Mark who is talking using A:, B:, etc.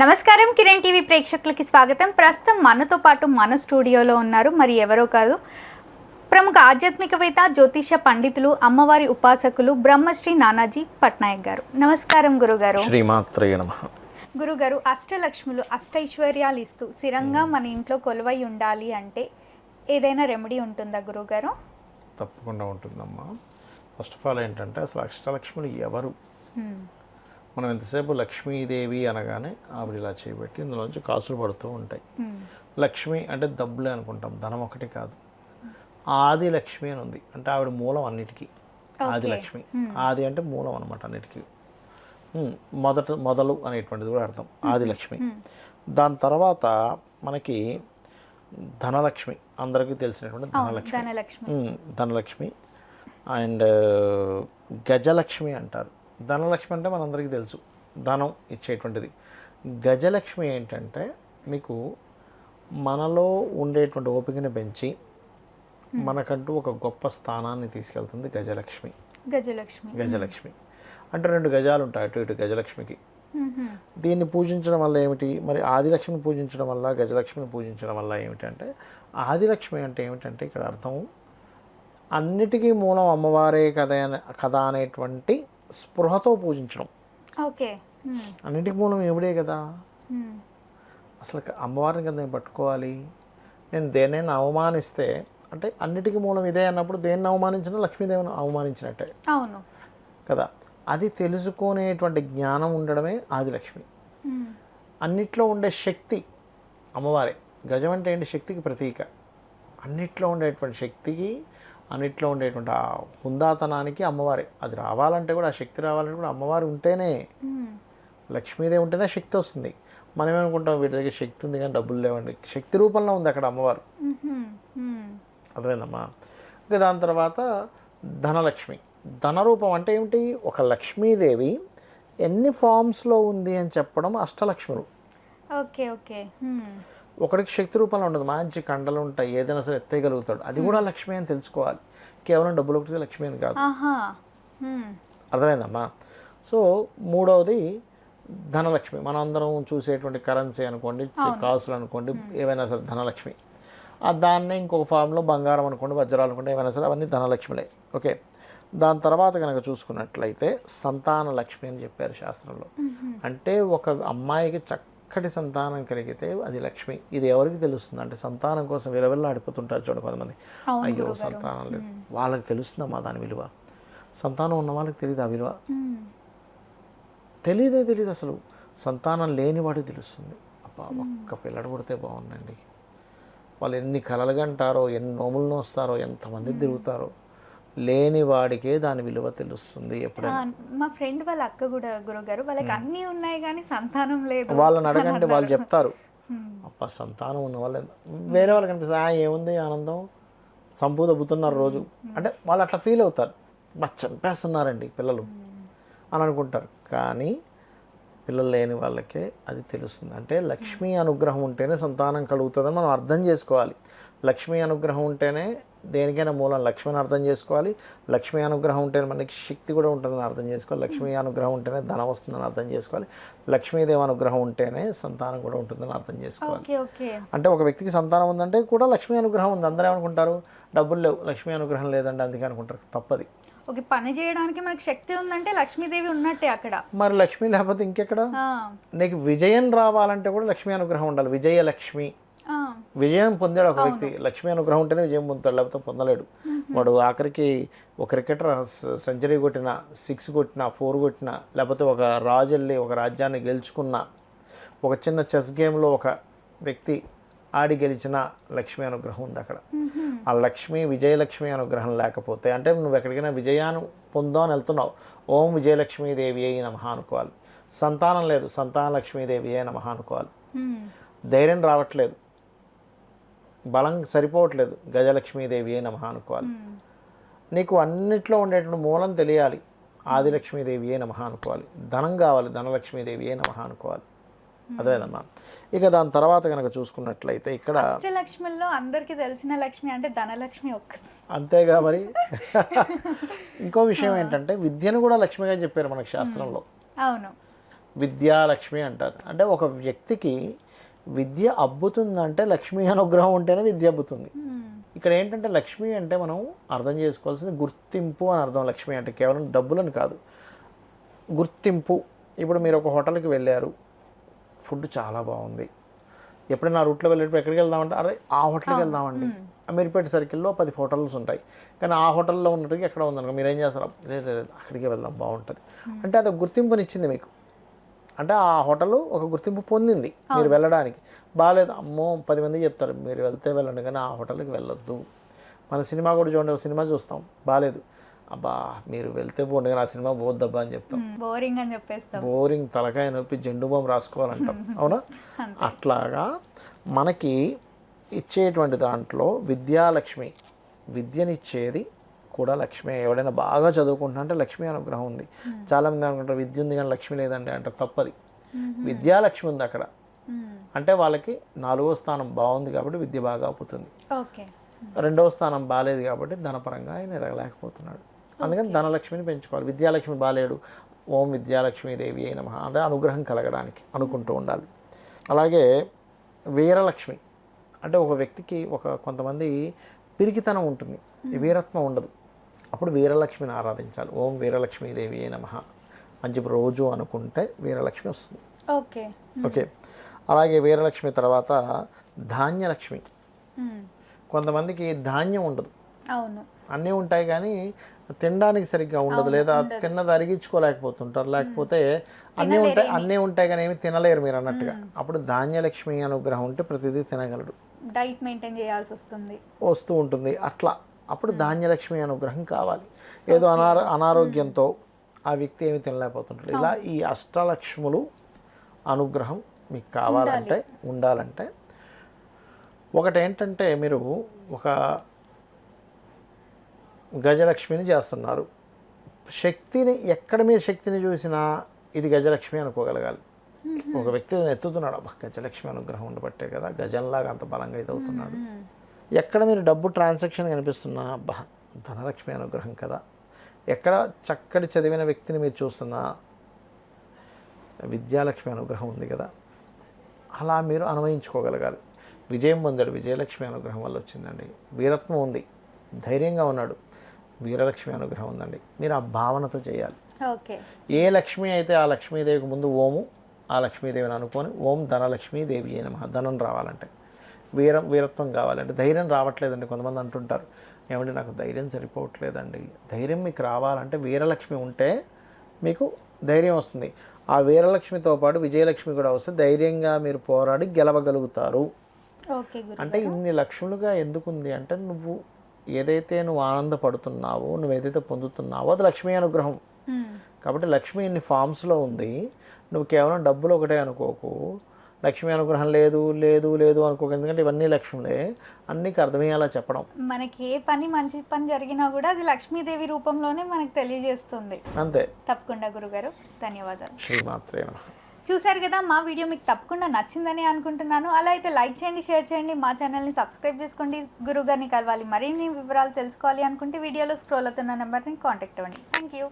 A: నమస్కారం కిరణ్ టీవీ ప్రేక్షకులకి స్వాగతం. ప్రస్తుతం మనతో పాటు మన స్టూడియోలో ఉన్నారు మరి ఎవరో కాదు ప్రముఖ ఆధ్యాత్మికవేత్త జ్యోతిష పండితులు అమ్మవారి ఉపాసకులు బ్రహ్మశ్రీ నానాజీ పట్నాయక్ గారు. నమస్కారం గురుగారు.
B: శ్రీమాత్రయ నమ.
A: గురుగారు అష్టలక్ష్ములు అష్టైశ్వర్యాలు ఇస్తూ స్థిరంగా మన ఇంట్లో కొలువై ఉండాలి అంటే ఏదైనా రెమెడీ ఉంటుందా గురుగారు?
B: తప్పకుండా ఉంటుందమ్మా. ఫస్ట్ ఆఫ్ ఆల్ ఏంటంటే అసలు అష్టలక్ష్ములు ఎవరు? మనం ఎంతసేపు లక్ష్మీదేవి అనగానే ఆవిడ ఇలా చేయబెట్టి ఇందులోంచి కాసులు పడుతూ ఉంటాయి. లక్ష్మి అంటే డబ్బులే అనుకుంటాం. ధనం ఒకటి కాదు. ఆది లక్ష్మి అని ఉంది. అంటే ఆవిడ మూలం అన్నిటికీ. ఆది లక్ష్మి. ఆది అంటే మూలం అనమాట అన్నిటికీ. ఉమ్, మొదట మొదలు అనేటువంటిది కూడా అర్థం. ఆది లక్ష్మి. దాని తర్వాత మనకి ధనలక్ష్మి. అందరికీ తెలిసినటువంటి ధనలక్ష్మి.
A: ధనలక్ష్మి.
B: అండ్ గజలక్ష్మి అంటారు. ధనలక్ష్మి అంటే మనందరికీ తెలుసు. ధనం ఇచ్చేటువంటిది. గజలక్ష్మి ఏంటంటే మీకు మనలో ఉండేటువంటి ఓపికని పెంచి మనకంటూ ఒక గొప్ప స్థానాన్ని తీసుకెళ్తుంది గజలక్ష్మి.
A: గజలక్ష్మి.
B: గజలక్ష్మి. అంటే రెండు గజాలు ఉంటాయి అటు ఇటు గజలక్ష్మికి. దీన్ని పూజించడం వల్ల ఏమిటి? మరి ఆదిలక్ష్మిని పూజించడం వల్ల గజలక్ష్మిని పూజించడం వల్ల ఏమిటంటే ఆదిలక్ష్మి అంటే ఏమిటంటే ఇక్కడ అర్థం అన్నిటికీ మూలం అమ్మవారే కదా అనే- కదా అనేటువంటి స్పృహతో పూజించడం.
A: ఓకే.
B: అన్నిటికీ మూలం ఏమిడే కదా. అసలు అమ్మవారిని కదా నేను పట్టుకోవాలి. నేను దేనైనా అవమానిస్తే అంటే అన్నిటికీ మూలం ఇదే అన్నప్పుడు దేన్ని అవమానించినా లక్ష్మీదేవిని అవమానించినట్టే.
A: అవును.
B: కదా. అది తెలుసుకునేటువంటి జ్ఞానం ఉండడమే ఆదిలక్ష్మి. అన్నిట్లో ఉండే శక్తి అమ్మవారే. గజం అంటే ఏంటి? శక్తికి ప్రతీక. అన్నిట్లో ఉండేటువంటి శక్తికి అన్నిట్లో ఉండేటువంటి ఆ హుందాతనానికి అమ్మవారే. అది రావాలంటే కూడా ఆ శక్తి రావాలంటే కూడా అమ్మవారు ఉంటేనే
A: మ్మ్.
B: లక్ష్మీదేవి ఉంటేనే శక్తి వస్తుంది. మనం ఏమనుకుంటాం వీటి దగ్గర శక్తి ఉంది కానీ డబ్బులు లేవండి. శక్తి రూపంలో ఉంది అక్కడ అమ్మవారు.
A: మ్మ్. మ్మ్.
B: అర్థమైందమ్మా? ఇంకా దాని తర్వాత ధనలక్ష్మి. ధనరూపం అంటే ఏమిటి? ఒక లక్ష్మీదేవి ఎన్ని ఫామ్స్లో ఉంది అని చెప్పడం అష్టలక్ష్ములు.
A: ఓకే ఓకే మ్మ్.
B: ఒకడికి శక్తి రూపంలో ఉండదు మంచి కండలు ఉంటాయి ఏదైనా సరే ఎత్తేయగలుగుతాడు. అది కూడా లక్ష్మి అని తెలుసుకోవాలి. కేవలం డబ్బులు ఒకటి లక్ష్మి అని కాదు. అర్థమైందమ్మా? సో మూడవది ధనలక్ష్మి. మనం అందరం చూసేటువంటి కరెన్సీ అనుకోండి కాసులు అనుకోండి ఏవైనా సరే ధనలక్ష్మి. ఆ దాన్నే ఇంకొక ఫామ్లో బంగారం అనుకోండి వజ్రాలు అనుకోండి ఏమైనా సరే అవన్నీ ధనలక్ష్మిలే. ఓకే. దాని తర్వాత కనుక చూసుకున్నట్లయితే సంతాన లక్ష్మి అని చెప్పారు శాస్త్రంలో. అంటే ఒక అమ్మాయికి చక్కటి సంతానం కలిగితే అది లక్ష్మి. ఇది ఎవరికి తెలుస్తుంది? అంటే సంతానం కోసం విలవిల్లాడిపోతుంటారు చూడండి కొంతమంది. అయ్యో సంతానం లేదు. వాళ్ళకి తెలుస్తుందమ్మా దాని విలువ? సంతానం ఉన్న వాళ్ళకి తెలియదు ఆ విలువ. తెలియదే తెలియదు అసలు. సంతానం లేని వాడికి తెలుస్తుంది. అబ్బా ఒక్క పిల్లడు పుడితే బాగుందండి. వాళ్ళు ఎన్ని కలలుగా అంటారో ఎన్ని నోములు నోస్తారో ఎంతమంది తిరుగుతారో. లేని వాడికే దాని విలువ తెలుస్తుంది ఎప్పుడైనా.
A: మా ఫ్రెండ్ వాళ్ళ అక్క కూడా గురుగారు వాళ్ళకి అన్నీ ఉన్నాయి కానీ సంతానం లేదు
B: వాళ్ళని అడగంటే వాళ్ళు చెప్తారు. అబ్బా సంతానం ఉన్న వాళ్ళు. వేరే వాళ్ళకి అనిపిస్తుంది "ఆ, ఏముంది ఆనందం? సంపూ దబ్బుతున్నారు రోజు. అంటే వాళ్ళు అట్లా ఫీల్ అవుతారు. చంపేస్తున్నారండి పిల్లలు. అని అనుకుంటారు. కానీ పిల్లలు లేని వాళ్ళకే అది తెలుస్తుంది. అంటే లక్ష్మీ అనుగ్రహం ఉంటేనే సంతానం కలుగుతుందని మనం అర్థం చేసుకోవాలి. లక్ష్మీ అనుగ్రహం ఉంటేనే దేనికైనా మూలం లక్ష్మిని అర్థం చేసుకోవాలి. లక్ష్మీ అనుగ్రహం ఉంటేనే మనకి శక్తి కూడా ఉంటుందని అర్థం చేసుకోవాలి. లక్ష్మీ అనుగ్రహం ఉంటేనే ధనం వస్తుందని అర్థం చేసుకోవాలి. లక్ష్మీదేవి అనుగ్రహం ఉంటేనే సంతానం కూడా ఉంటుందని అర్థం చేసుకోవాలి. అంటే ఒక వ్యక్తికి సంతానం ఉందంటే కూడా లక్ష్మీ అనుగ్రహం ఉంది. అందరూ ఏమనుకుంటారు? డబ్బులు లేవు. లక్ష్మీ అనుగ్రహం లేదంటే అందుకే అనుకుంటారు. తప్పది.
A: ఓకే పని చేయడానికి మనకి శక్తి ఉందంటే లక్ష్మీదేవి ఉన్నట్టే అక్కడ.
B: మరి లక్ష్మి లేకపోతే ఇంకెక్కడ? నీకు విజయం రావాలంటే కూడా లక్ష్మీ అనుగ్రహం ఉండాలి. విజయలక్ష్మి.
A: ఆ,
B: విజయం పొందాడు ఒక వ్యక్తి. లక్ష్మీ అనుగ్రహం ఉంటేనే విజయం పొందుతాడు లేకపోతే పొందలేడు. వాడు ఆఖరికి ఒక క్రికెటర్ సెంచరీ కొట్టిన సిక్స్ కొట్టిన ఫోర్ కొట్టిన లేకపోతే ఒక రాజు వెళ్ళి ఒక రాజ్యాన్ని గెలుచుకున్న ఒక చిన్న చెస్ గేమ్లో ఒక వ్యక్తి ఆడి గెలిచిన లక్ష్మీ అనుగ్రహం ఉంది అక్కడ. ఆ లక్ష్మి విజయలక్ష్మి అనుగ్రహం లేకపోతే అంటే నువ్వు ఎక్కడికైనా విజయాన్ని పొందావు అని వెళ్తున్నావు. ఓం విజయలక్ష్మీదేవి అయి నమః అనుకోవాలి. సంతానం లేదు. సంతాన లక్ష్మీదేవి అయి నమః అనుకోవాలి. ధైర్యం రావట్లేదు. బలం సరిపోవట్లేదు. గజలక్ష్మీదేవి నమః అనుకోవాలి. నీకు అన్నిట్లో ఉండేటువంటి మూలం తెలియాలి. ఆదిలక్ష్మీదేవి ఏ నమః అనుకోవాలి. ధనం కావాలి. ధనలక్ష్మీదేవి ఏ నమః అనుకోవాలి. అదేదమ్మా ఇక దాని తర్వాత కనుక చూసుకున్నట్లయితే ఇక్కడ
A: అష్టలక్ష్మిలో అందరికీ తెలిసిన లక్ష్మి అంటే ధనలక్ష్మి ఒక్కటి
B: అంతేగా మరి. ఇంకో విషయం ఏంటంటే విద్యను కూడా లక్ష్మిగా చెప్పారు మనకి శాస్త్రంలో.
A: అవును.
B: విద్యాలక్ష్మి అంటారు. అంటే ఒక వ్యక్తికి విద్య అబ్బుతుందంటే లక్ష్మీ అనుగ్రహం ఉంటేనే విద్య అబ్బుతుంది. ఇక్కడ ఏంటంటే లక్ష్మి అంటే మనం అర్థం చేసుకోవాల్సింది గుర్తింపు అని అర్థం లక్ష్మి అంటే కేవలం డబ్బులని కాదు. గుర్తింపు. ఇప్పుడు మీరు ఒక హోటల్కి వెళ్ళారు. ఫుడ్ చాలా బాగుంది. ఎప్పుడైనా ఆ రూట్లో వెళ్ళేటప్పుడు ఎక్కడికి వెళ్దామంటే అరే ఆ హోటల్కి వెళ్దామండి. అమీర్పేట సర్కిల్లో పది హోటల్స్ ఉంటాయి. కానీ ఆ హోటల్లో ఉన్నట్టుగా ఎక్కడ ఉందనుకో మీరు ఏం చేస్తారు లేదు లేదు అక్కడికి వెళ్దాం బాగుంటుంది. అంటే అది ఒక గుర్తింపునిచ్చింది మీకు. అంటే ఆ హోటల్ ఒక గుర్తింపు పొందింది మీరు వెళ్ళడానికి. బాగాలేదు. అమ్మో పది మంది చెప్తారు మీరు వెళ్తే వెళ్ళండి కానీ ఆ హోటల్కి వెళ్ళొద్దు. మన సినిమా కూడా చూడండి ఒక సినిమా చూస్తాం. బాగాలేదు. అబ్బా మీరు వెళ్తే పోండి ఆ సినిమా పోద్దబ్బా అని చెప్తాం.
A: బోరింగ్ అని చెప్పేస్తాం.
B: బోరింగ్ తలకాయ నొప్పి జెండు బాంబు రాసుకోవాలంటాం. అవునా? అట్లాగా మనకి ఇచ్చేటువంటి దాంట్లో విద్యాలక్ష్మి విద్యనిచ్చేది కూడా లక్ష్మి. ఎవడైనా బాగా చదువుకుంటున్నా అంటే లక్ష్మి అనుగ్రహం ఉంది. చాలామంది అనుకుంటారు విద్య ఉంది కానీ లక్ష్మి లేదండి అంటారు తప్పది. విద్యాలక్ష్మి ఉంది అక్కడ. అంటే వాళ్ళకి నాలుగో స్థానం బాగుంది కాబట్టి విద్య బాగా అవుతుంది.
A: ఓకే.
B: రెండవ స్థానం బాగాలేదు కాబట్టి ధనపరంగా ఆయన ఎదగలేకపోతున్నాడు. అందుకని ధనలక్ష్మిని పెంచుకోవాలి. విద్యాలక్ష్మి బాలేడు. ఓం విద్యాలక్ష్మి దేవి అయిన మహా అంటే అనుగ్రహం కలగడానికి అనుకుంటూ ఉండాలి. అలాగే వీరలక్ష్మి. అంటే ఒక వ్యక్తికి ఒక కొంతమంది పిరికితనం ఉంటుంది. వీరత్వం ఉండదు. అప్పుడు వీరలక్ష్మిని ఆరాధించాలి. ఓం వీరలక్ష్మీ దేవి అయిన మహా అని చెప్పి రోజు అనుకుంటే వీరలక్ష్మి వస్తుంది.
A: ఓకే.
B: ఓకే. అలాగే వీరలక్ష్మి తర్వాత ధాన్యలక్ష్మి. కొంతమందికి ధాన్యం ఉండదు.
A: అవును.
B: అన్నీ ఉంటాయి కానీ తినడానికి సరిగ్గా ఉండదు లేదా తిన్నది అరిగించుకోలేకపోతుంటారు. లేకపోతే అన్నీ ఉంటాయి అన్నీ ఉంటాయి కానీ ఏమి తినలేరు మీరు అన్నట్టుగా. అప్పుడు ధాన్యలక్ష్మి అనుగ్రహం ఉంటే ప్రతిదీ తినగలడు.
A: డైట్ మెయింటైన్ చేయాల్సి వస్తుంది.
B: వస్తూ ఉంటుంది. అట్లా. అప్పుడు ధాన్యలక్ష్మి అనుగ్రహం కావాలి. ఏదో అనారో అనారోగ్యంతో ఆ వ్యక్తి ఏమి తినలేకపోతుంటాడు. ఇలా ఈ అష్టలక్ష్ములు అనుగ్రహం మీకు కావాలంటే ఉండాలంటే ఒకటి ఏంటంటే మీరు ఒక గజలక్ష్మిని చేస్తున్నారు. శక్తిని ఎక్కడ మీరు శక్తిని చూసినా ఇది గజలక్ష్మి అనుకోగలగాలి. ఒక వ్యక్తి ఎత్తుతున్నాడు అబ్బా గజలక్ష్మి అనుగ్రహం ఉండబట్టే కదా గజంలాగా అంత బలంగా ఇది అవుతున్నాడు ఎక్కడ మీరు డబ్బు ట్రాన్సాక్షన్ కనిపిస్తున్నా అబ్బా ధనలక్ష్మి అనుగ్రహం కదా. ఎక్కడ చక్కటి చదివిన వ్యక్తిని మీరు చూస్తున్నా విద్యాలక్ష్మి అనుగ్రహం ఉంది కదా. అలా మీరు అన్వయించుకోగలగాలి విజయం పొందాడు. విజయలక్ష్మి అనుగ్రహం వల్ల వచ్చిందండి. వీరత్వం ఉంది. ధైర్యంగా ఉన్నాడు. వీరలక్ష్మి అనుగ్రహం ఉందండి. మీరు ఆ భావనతో చేయాలి.
A: ఓకే.
B: ఏ లక్ష్మి అయితే ఆ లక్ష్మీదేవికి ముందు ఓము ఆ లక్ష్మీదేవిని అనుకొని ఓం ధనలక్ష్మీదేవి మహా ధనం రావాలంటే. వీరం వీరత్వం కావాలంటే. ధైర్యం రావట్లేదండి కొంతమంది అంటుంటారు. ఏమంటే నాకు ధైర్యం సరిపోవట్లేదండి. ధైర్యం మీకు రావాలంటే వీరలక్ష్మి ఉంటే మీకు ధైర్యం వస్తుంది. ఆ వీరలక్ష్మితో పాటు విజయలక్ష్మి కూడా వస్తే ధైర్యంగా మీరు పోరాడి గెలవగలుగుతారు. అంటే ఇన్ని లక్షలుగా ఎందుకుంది అంటే నువ్వు ఏదైతే నువ్వు ఆనందపడుతున్నావో నువ్వు ఏదైతే పొందుతున్నావో అది లక్ష్మీ అనుగ్రహం.
A: మ్మ్.
B: కాబట్టి లక్ష్మి ఇన్ని ఫామ్స్లో ఉంది. నువ్వు కేవలం డబ్బులు ఒకటే అనుకోకు. లక్ష్మీ అనుగ్రహం లేదు లేదు లేదు అనుకోకు. ఎందుకంటే ఇవన్నీ లక్ష్ములే. అన్నికి అర్థమయ్యేలా చెప్పడం.
A: మనకి ఏ పని మంచి పని జరిగినా కూడా అది లక్ష్మీదేవి రూపంలోనే మనకు తెలియజేస్తుంది.
B: అంతే.
A: తప్పకుండా గురుగారు. ధన్యవాదాలు.
B: శ్రీమాత్రే నమః.
A: చూశారు కదా మా వీడియో మీకు తప్పకుండా నచ్చిందని అనుకుంటున్నాను. అలా అయితే లైక్ చేయండి షేర్ చేయండి మా ఛానల్ని సబ్స్క్రైబ్ చేసుకోండి. గురుగారిని కలవాలి. మరిన్ని వివరాలు తెలుసుకోవాలి అనుకుంటే వీడియోలో స్క్రోల్ అవుతున్న నెంబర్ని కాంటాక్ట్ అవ్వండి. Thank you